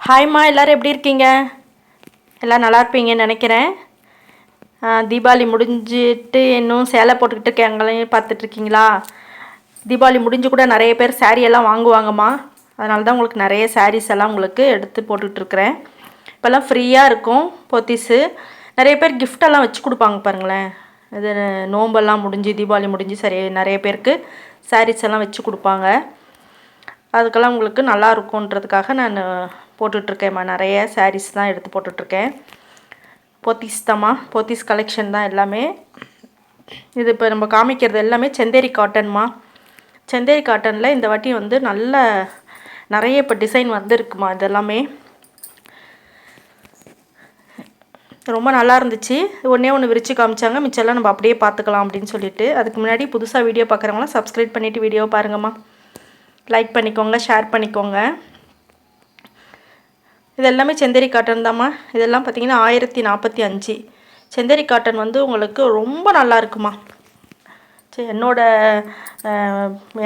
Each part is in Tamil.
ஹாய்மா எல்லோரும் எப்படி இருக்கீங்க? எல்லாம் நல்லா இருப்பீங்கன்னு நினைக்கிறேன். தீபாவளி முடிஞ்சிட்டு இன்னும் சேலை போட்டுக்கிட்டு இருக்காங்களையும் பார்த்துட்ருக்கீங்களா தீபாவளி முடிஞ்சு கூட நிறைய பேர் saree எல்லாம் வாங்குவாங்கம்மா அதனால தான் உங்களுக்கு நிறைய சாரீஸ் எல்லாம் உங்களுக்கு எடுத்து போட்டுட்ருக்குறேன் இப்போல்லாம் ஃப்ரீயாக இருக்கும் பொத்திஸு நிறைய பேர் கிஃப்டெல்லாம் வச்சு கொடுப்பாங்க பாருங்களேன். இது நோம்பெல்லாம் முடிஞ்சு தீபாவளி முடிஞ்சு சரி நிறைய பேருக்கு சாரீஸ் எல்லாம் வச்சு கொடுப்பாங்க. அதுக்கெல்லாம் உங்களுக்கு நல்லா இருக்கும்ன்றதுக்காக நான் போட்டுட்ருக்கேம்மா. நிறைய சாரீஸ் தான் எடுத்து போட்டுட்ருக்கேன். போத்தீஸ் தாம்மா. போத்தீஸ் கலெக்ஷன் தான் எல்லாமே. இது இப்போ நம்ம காமிக்கிறது எல்லாமே செந்தேரி காட்டன்மா செந்தேரி காட்டனில் இந்த வாட்டி வந்து நல்ல நிறைய இப்போ டிசைன் வந்திருக்குமா இதெல்லாமே. ரொம்ப நல்லா இருந்துச்சு. ஒன்றே ஒன்று விரித்து காமிச்சாங்க. மிச்சம்லாம் நம்ம அப்படியே பார்த்துக்கலாம் அப்படின்னு சொல்லிட்டு. அதுக்கு முன்னாடி புதுசாக வீடியோ பார்க்குறவங்களாம் சப்ஸ்கிரைப் பண்ணிவிட்டு வீடியோ பாருங்கம்மா. லைக் பண்ணிக்கோங்க ஷேர் பண்ணிக்கோங்க. இது எல்லாமே செந்தேரி காட்டன் தாம்மா. இதெல்லாம் பார்த்தீங்கன்னா ஆயிரத்தி நாற்பத்தி அஞ்சு. செந்தேரி காட்டன் வந்து உங்களுக்கு ரொம்ப நல்லா இருக்குமா சரி என்னோட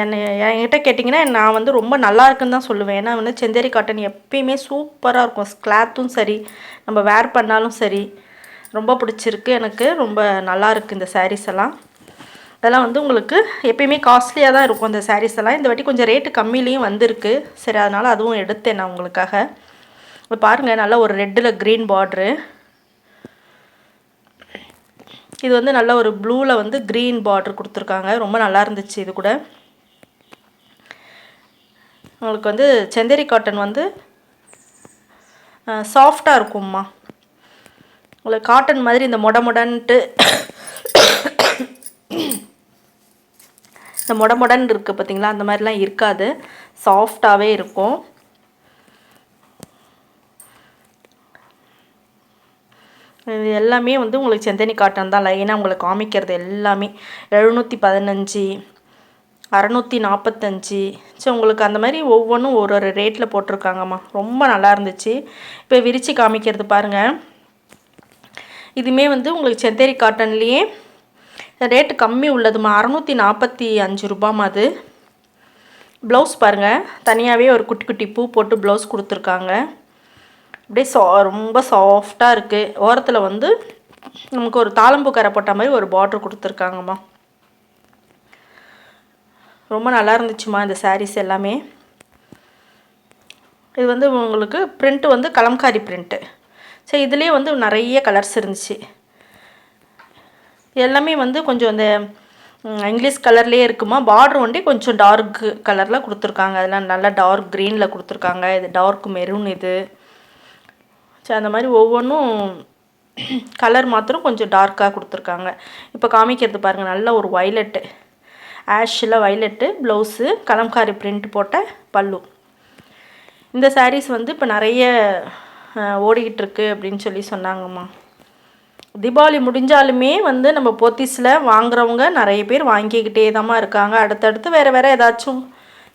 என்னை என்கிட்ட கேட்டிங்கன்னா நான் வந்து ரொம்ப நல்லா இருக்குன்னு தான் சொல்லுவேன். ஏன்னா வந்து செந்தேரி காட்டன் எப்பயுமே சூப்பராக இருக்கும். கிளாத்தும் சரி நம்ம வேர் பண்ணாலும் சரி. ரொம்ப பிடிச்சிருக்கு எனக்கு. ரொம்ப நல்லா இருக்குது இந்த சாரீஸ் எல்லாம். இதெல்லாம் வந்து உங்களுக்கு எப்பயுமே காஸ்ட்லியாக தான் இருக்கும் இந்த சாரீஸ் எல்லாம். இந்த வாட்டி கொஞ்சம் ரேட்டு கம்மிலையும் வந்திருக்கு. சரி அதனால் அதுவும் எடுத்தேன் நான் உங்களுக்காக. இப்போ பாருங்கள் நல்ல ஒரு ரெட்டில் க்ரீன் பார்ட்ரு இது வந்து நல்ல ஒரு ப்ளூவில் வந்து க்ரீன் பார்ட்ரு கொடுத்துருக்காங்க. ரொம்ப நல்லா இருந்துச்சு இது கூட. உங்களுக்கு வந்து செந்தேரி காட்டன் வந்து சாஃப்டாக இருக்கும்மா. உங்களுக்கு காட்டன் மாதிரி இந்த மொட மொடன்ட்டு இந்த மொட மொடன் இருக்குது பார்த்தீங்களா அந்த மாதிரிலாம் இருக்காது. சாஃப்டாகவே இருக்கும். இது எல்லாமே வந்து உங்களுக்கு செந்தனி காட்டன் தான். லைனாக உங்களுக்கு காமிக்கிறது எல்லாமே. எழுநூற்றி பதினஞ்சு அறநூற்றி நாற்பத்தஞ்சு சரி உங்களுக்கு அந்த மாதிரி ஒவ்வொன்றும் ஒரு ஒரு ரேட்டில் போட்டிருக்காங்கம்மா. ரொம்ப நல்லா இருந்துச்சு. இப்போ விரித்து காமிக்கிறது பாருங்கள் இதுவுமே வந்து உங்களுக்கு செந்தேரி காட்டன்லேயே ரேட்டு கம்மி உள்ளதுமா அறநூற்றி நாற்பத்தி அஞ்சு ரூபாம்மா அது. ப்ளவுஸ் பாருங்கள் தனியாகவே ஒரு குட்டி குட்டி பூ போட்டு ப்ளவுஸ் கொடுத்துருக்காங்க. அப்படியே சா ரொம்ப சாஃப்டாக இருக்குது ஓரத்தில் வந்து நமக்கு ஒரு தாளம்பு கரை போட்ட மாதிரி ஒரு பார்டர் கொடுத்துருக்காங்கம்மா. ரொம்ப நல்லா இருந்துச்சுமா இந்த சாரீஸ் எல்லாமே. இது வந்து உங்களுக்கு பிரிண்ட்டு வந்து கலம்காரி பிரிண்ட்டு சரி இதுலேயே வந்து நிறைய கலர்ஸ் இருந்துச்சு. எல்லாமே வந்து கொஞ்சம் அந்த இங்கிலீஷ் கலர்லேயே இருக்குமா? பார்டர் ஒண்டி கொஞ்சம் டார்க் கலரில் கொடுத்துருக்காங்க. அதெல்லாம் நல்லா டார்க் க்ரீனில் கொடுத்துருக்காங்க. இது டார்க் மெரூன் இது. சரி அந்த மாதிரி ஒவ்வொன்றும் கலர் மாத்திரம் கொஞ்சம் டார்க்காக கொடுத்துருக்காங்க. இப்போ காமிக்கிறது பாருங்கள் நல்ல ஒரு வைலட்டு ஆஷில் வைலட்டு ப்ளவுஸு கலம்காரி பிரிண்ட் போட்ட பல்லு. இந்த சாரீஸ் வந்து இப்போ நிறைய ஓடிக்கிட்டு இருக்கு அப்படின்னு சொல்லி சொன்னாங்கம்மா. தீபாவளி முடிஞ்சாலுமே வந்து நம்ம போத்தீஸில் வாங்குறவங்க நிறைய பேர் வாங்கிக்கிட்டே தான் இருக்காங்க. அடுத்தடுத்து வேறு வேறு ஏதாச்சும்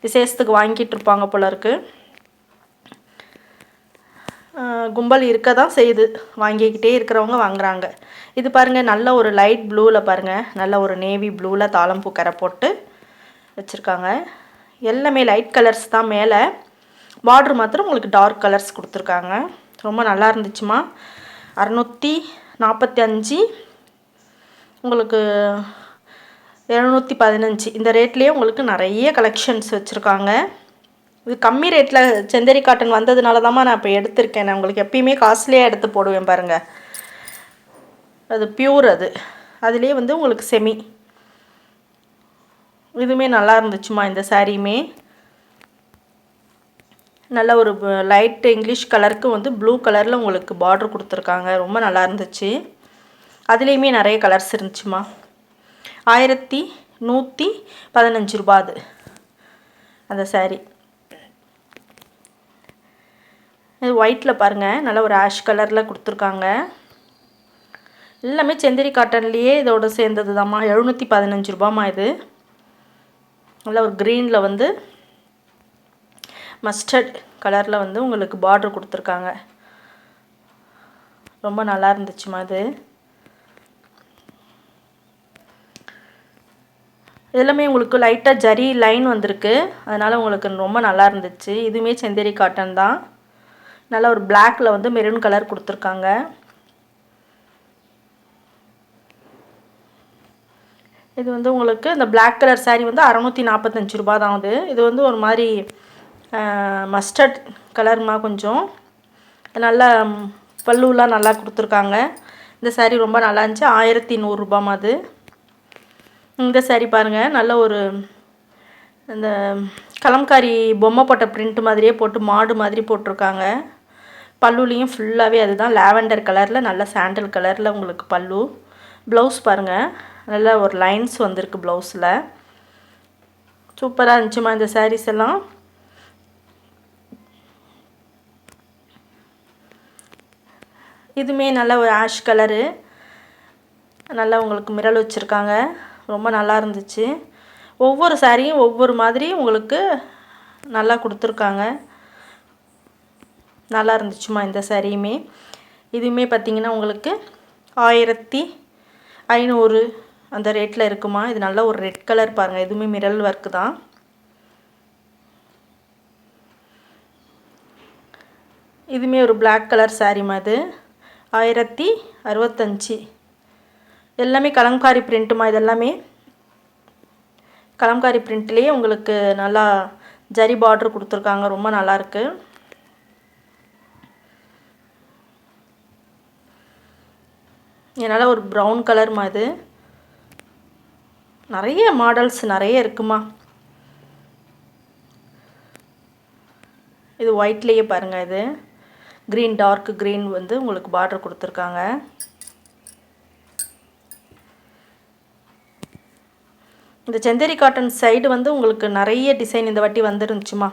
விசேஷத்துக்கு வாங்கிட்டு இருப்பாங்க போல இருக்குது கும்பல் இருக்க தான் செய்யுது. வாங்கிக்கிட்டே இருக்கிறவங்க வாங்குறாங்க. இது பாருங்கள் நல்ல ஒரு லைட் ப்ளூவில் பாருங்கள் நல்ல ஒரு நேவி ப்ளூவில் தாளம்பூ கரை போட்டு வச்சுருக்காங்க. எல்லாமே லைட் கலர்ஸ் தான் மேலே. பார்ட்ரு மாத்திரம் உங்களுக்கு டார்க் கலர்ஸ் கொடுத்துருக்காங்க. ரொம்ப நல்லா இருந்துச்சுமா. அறநூற்றி நாற்பத்தி அஞ்சு உங்களுக்கு எழுநூற்றி பதினஞ்சு. இந்த ரேட்லேயே உங்களுக்கு நிறைய கலெக்ஷன்ஸ் வச்சுருக்காங்க. இது கம்மி ரேட்டில் செந்தேரி காட்டன் வந்ததுனால தான் நான் இப்போ எடுத்திருக்கேன். நான் உங்களுக்கு எப்பயுமே காஸ்ட்லியாக எடுத்து போடுவேன் பாருங்கள் அது பியூர் அது. அதுலேயே வந்து உங்களுக்கு செமி இதுவுமே நல்லா இருந்துச்சுமா இந்த சாரியுமே. நல்ல ஒரு லைட் இங்கிலீஷ் கலருக்கு வந்து ப்ளூ கலரில் உங்களுக்கு பார்டர் கொடுத்துருக்காங்க. ரொம்ப நல்லா இருந்துச்சு. அதுலேயுமே நிறைய கலர்ஸ் இருந்துச்சுமா ஆயிரத்தி நூற்றி பதினஞ்சு ரூபா அது. அந்த சாரீ இது ஒயிட்டில் பாருங்கள் நல்லா ஒரு ஆஷ் கலரில் கொடுத்துருக்காங்க. எல்லாமே செந்தேரி காட்டன்லேயே இதோட சேர்ந்தது தாம்மா எழுநூற்றி பதினஞ்சு ரூபாம்மா இது. நல்லா ஒரு க்ரீனில் வந்து மஸ்டர்ட் கலரில் வந்து உங்களுக்கு பார்டர் கொடுத்துருக்காங்க. ரொம்ப நல்லா இருந்துச்சுமா இது. இதெல்லாமே உங்களுக்கு லைட்டாக ஜரி லைன் வந்திருக்கு. அதனால் உங்களுக்கு ரொம்ப நல்லா இருந்துச்சு. இதுவுமே செந்தேரி காட்டன் தான். நல்ல ஒரு பிளாக்கில் வந்து மெரூன் கலர் கொடுத்துருக்காங்க. இது வந்து உங்களுக்கு இந்த பிளாக் கலர் சாரீ வந்து அறநூற்றி நாற்பத்தஞ்சு ரூபா தான் அது. இது வந்து ஒரு மாதிரி மஸ்டர்ட் கலருமா கொஞ்சம். நல்லா பல்லுலாம் நல்லா கொடுத்துருக்காங்க. இந்த சாரீ ரொம்ப நல்லா இருந்துச்சு. ஆயிரத்தி நூறுரூபாமா அது. இந்த சாரீ பாருங்கள் நல்ல ஒரு இந்த கலம்காரி பொம்மை போட்ட பிரிண்ட் மாதிரியே போட்டு மாடு மாதிரி போட்டிருக்காங்க. பல்லுலேயும் ஃபுல்லாகவே அதுதான். லாவெண்டர் கலரில் நல்ல சாண்டல் கலரில் உங்களுக்கு பல்லு. ப்ளவுஸ் பாருங்கள் நல்லா ஒரு லைன்ஸ் வந்திருக்கு ப்ளவுஸில் சூப்பராக இருந்துச்சுமா இந்த சாரீஸ் எல்லாம். இதுவுமே நல்ல ஒரு ஆஷ் கலரு நல்லா உங்களுக்கு மிரல் வச்சுருக்காங்க. ரொம்ப நல்லா இருந்துச்சு. ஒவ்வொரு சாரியும் ஒவ்வொரு மாதிரி உங்களுக்கு நல்லா கொடுத்துருக்காங்க. நல்லா இருந்துச்சுமா இந்த சரியுமே? இதுவுமே பார்த்திங்கன்னா உங்களுக்கு ஆயிரத்தி ஐநூறு அந்த ரேட்டில் இருக்குமா? இது நல்லா ஒரு ரெட் கலர் பாருங்கள் இதுவுமே மிரல் ஒர்க்கு தான். இதுவுமே ஒரு பிளாக் கலர் சாரிமா இது. ஆயிரத்தி அறுபத்தஞ்சி. எல்லாமே கலம்காரி பிரிண்ட்டுமா இதெல்லாமே? கலம்காரி பிரிண்ட்லேயே உங்களுக்கு நல்லா ஜரி பார்ட்ரு கொடுத்துருக்காங்க. ரொம்ப நல்லாயிருக்கு என்னால் ஒரு ப்ரௌன் கலர் இது. நிறைய மாடல்ஸ் நிறைய இருக்குமா? இது ஒயிட்லேயே பாருங்கள் இது. க்ரீன் டார்க் க்ரீன் வந்து உங்களுக்கு பார்டர் கொடுத்துருக்காங்க. இந்த செந்தேரி காட்டன் சைடு வந்து உங்களுக்கு நிறைய டிசைன் இந்த வாட்டி வந்துருந்துச்சுமா?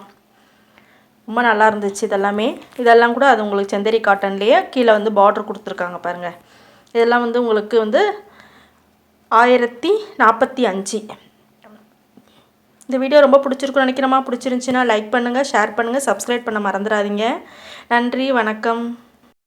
ரொம்ப நல்லா இருந்துச்சு இதெல்லாமே. இதெல்லாம் கூட அது உங்களுக்கு செந்தேரி காட்டன்லேயே கீழே வந்து பார்ட்ரு கொடுத்துருக்காங்க பாருங்கள் இதெல்லாம் வந்து உங்களுக்கு வந்து ஆயிரத்தி நாற்பத்தி அஞ்சு. இந்த வீடியோ ரொம்ப பிடிச்சிருக்குன்னு நினைக்கிறமா பிடிச்சிருந்துச்சின்னா லைக் பண்ணுங்கள் ஷேர் பண்ணுங்கள் சப்ஸ்கிரைப் பண்ண மறந்துடாதீங்க. நன்றி வணக்கம்.